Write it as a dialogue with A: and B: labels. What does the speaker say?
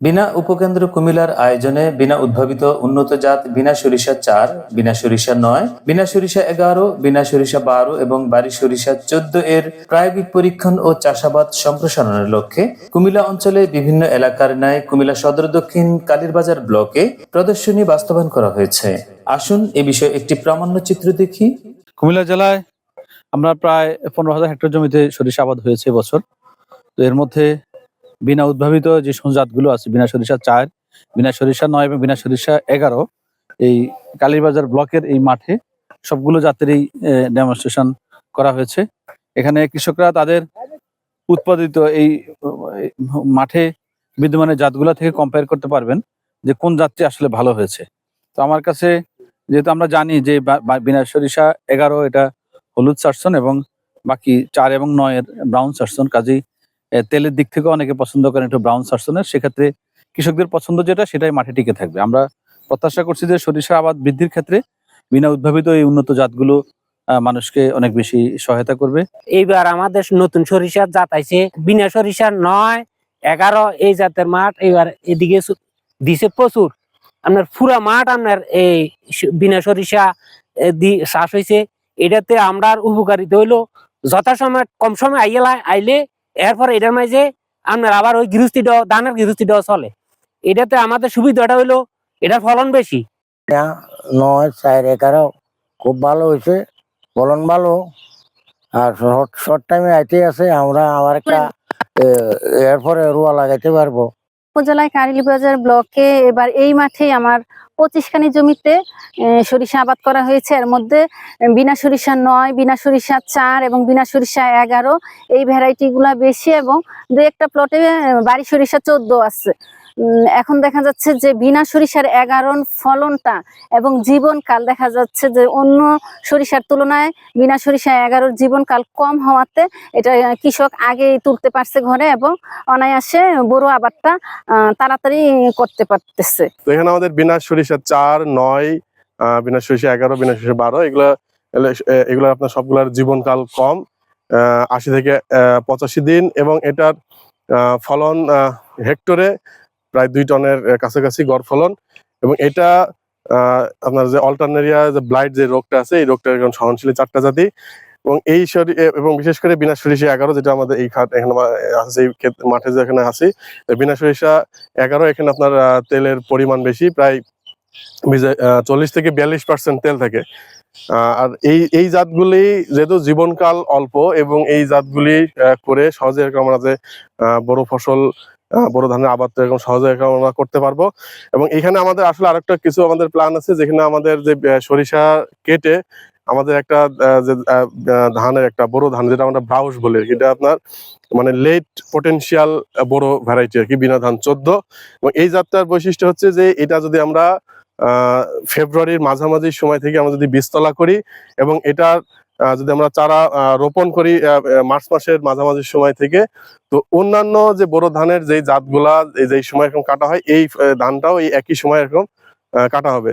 A: বিনা উপকেন্দ্র কুমিলার আয়োজনে বিনা উদ্ভাবিত উন্নত জাত বিনা সরিষা চার, বিনা সরিষা নয়, বিনা সরিষা এগারো, বিনা সরিষা বারো এবং বাড়ি সরিষা চোদ্দ এর প্রায়োগিক পরীক্ষণ ও চাষাবাদ সম্প্রসারণের লক্ষ্যে কুমিলা অঞ্চলে বিভিন্ন এলাকার ন্যায় কুমিলা সদর দক্ষিণ কালীরবাজার ব্লকে প্রদর্শনী বাস্তবায়ন করা হয়েছে। আসুন এ বিষয়ে একটি প্রামাণ্য চিত্র দেখি।
B: কুমিল্লা জেলায় আমরা প্রায় পনেরো হাজার হেক্টর জমিতে সরিষা আবাদ হয়েছে বছর তো এর মধ্যে বিনা উদ্ভাবিত যে জাতগুলো আছে, বিনা সরিষা চার, বিনা সরিষা নয় এবং বিনা সরিষা এগারো, এই কালীবাজার ব্লকের এই মাঠে সবগুলো জাতেরই ডেমনস্ট্রেশন করা হয়েছে। এখানে কৃষকরা তাদের উৎপাদিত এই মাঠে বিদ্যমানের জাতগুলো থেকে কম্পেয়ার করতে পারবেন যে কোন জাতটি আসলে ভালো হয়েছে। তো আমার কাছে যেহেতু আমরা জানি যে বিনা সরিষা এগারো, এটা হলুদ সারসন এবং বাকি চার এবং নয়ের ব্রাউন সারসন কাজেই তেলের দিক থেকে অনেকে পছন্দ করেন একটু ব্রাউন সারসনের সেক্ষেত্রে কৃষকদের পছন্দ যেটা সেটাই মাঠে টিকে থাকবে। আমরা প্রত্যাশা করছি যে সরিষা আবাদ বৃদ্ধির ক্ষেত্রে বিনা উদ্ভাবিত এই উন্নত জাতগুলো মানুষকে অনেক বেশি সহায়তা করবে।
C: এইবার আমাদের নতুন সরিষার জাত আইছে, বিনা সরিষার নয়, এগারো এই জাতের মাঠ, এইবার এদিকে দিছে প্রচুর। আপনার পুরা মাঠ, আপনার এই বিনা সরিষা দি- চাষ হয়েছে এটাতে আমরা উপকারিত হইল। যথাসময়, কম সময় আইলা, আইলে এরপর এটার মাঝে আপনার আবার ওই গৃহস্থী দেওয়া ধানের গৃহস্থী ড চলে। এটাতে আমাদের সুবিধাটা হইল, এটার ফলন বেশি।
D: নয়, চার, এগারো, খুব ভালো হয়েছে, ফলন ভালো। আর শর্ট শর্ট টাইমে আইতে আছে, আমরা আবার একটা এরপরে রুয়া লাগাইতে পারব।
E: উপজেলায় কারিলিবাজার ব্লকে এবার এই মাঠেই আমার পঁচিশখানি জমিতে সরিষা আবাদ করা হয়েছে। এর মধ্যে বিনা সরিষা নয়, বিনা সরিষা চার এবং বিনা সরিষা এগারো। এই ভ্যারাইটি গুলা বেশি এবং দু একটা প্লটে বাড়ি সরিষা চোদ্দ আছে। এখন দেখা যাচ্ছে যে বিনা সরিষার এগারোর ফলনটা এবং জীবনকাল দেখা যাচ্ছে যে অন্য সরিষার তুলনায় বিনা সরিষা এগারোর জীবনকাল কম হওয়াতে এটা কৃষক আগেই তুলতে পারছে ঘরে এবং অনায়াসে বড় আবাদটা আহ, তাড়াতাড়ি করতে পারতেছে।
F: এখানে আমাদের বিনা সরিষা চার নয় বিনা সরিষা এগারো বিনা সরিষা বারো এগুলো এগুলো আপনার সবগুলোর জীবনকাল কম আহ, আশি থেকে পঁচাশি দিন এবং এটার ফলন হেক্টরে প্রায় দুই টনের কাছাকাছি গড় ফলন। এবং এটা আপনার যে অল্টারনেরিয়া, যে ব্লাইট যে রোগটা আছে, এই রোগটা এখন সহনশীল চারটা জাতি। এবং এই এবং বিশেষ করে বিনা সরিষা এগারো, যেটা আমাদের এই খাট এখানে মাঠে যেখানে আছি বিনা সরিষা এগারো, এখানে আপনার তেলের পরিমাণ বেশি, প্রায় চল্লিশ থেকে বিয়াল্লিশ পার্সেন্ট তেল থাকে। আর এই এই জাতগুলি যেহেতু জীবনকাল অল্প, এবং এই জাতগুলি করে সহজে আমরা যে বড় ফসল বড় ধানের আবাদ এরকম সহজে আমরা করতে পারব। এবং এখানে আমাদের আসলে আরেকটা কিছু আমাদের প্ল্যান আছে, যেখানে আমাদের যে সরিষা কেটে আমাদের একটা যে ধানের একটা বড় ধান, যেটা আমরা ব্রাউস বলি এটা আপনার মানে লেট পটেনশিয়াল বড় ভ্যারাইটি আর কি, বিনা ধান চোদ্দ। এবং এই জাতটার বৈশিষ্ট্য হচ্ছে যে, এটা যদি আমরা ফেব্রুয়ারির মাঝামাঝি সময় থেকে আমরা যদি বীজতলা করি এবং এটা যদি আমরা চারা রোপণ করি মার্চ মাসের মাঝামাঝি সময় থেকে, তো অন্যান্য যে বড় ধানের যে জাতগুলা, এই যে সময় এরকম কাটা হয়, এই ধানটাও এই একই সময় এরকম কাটা হবে।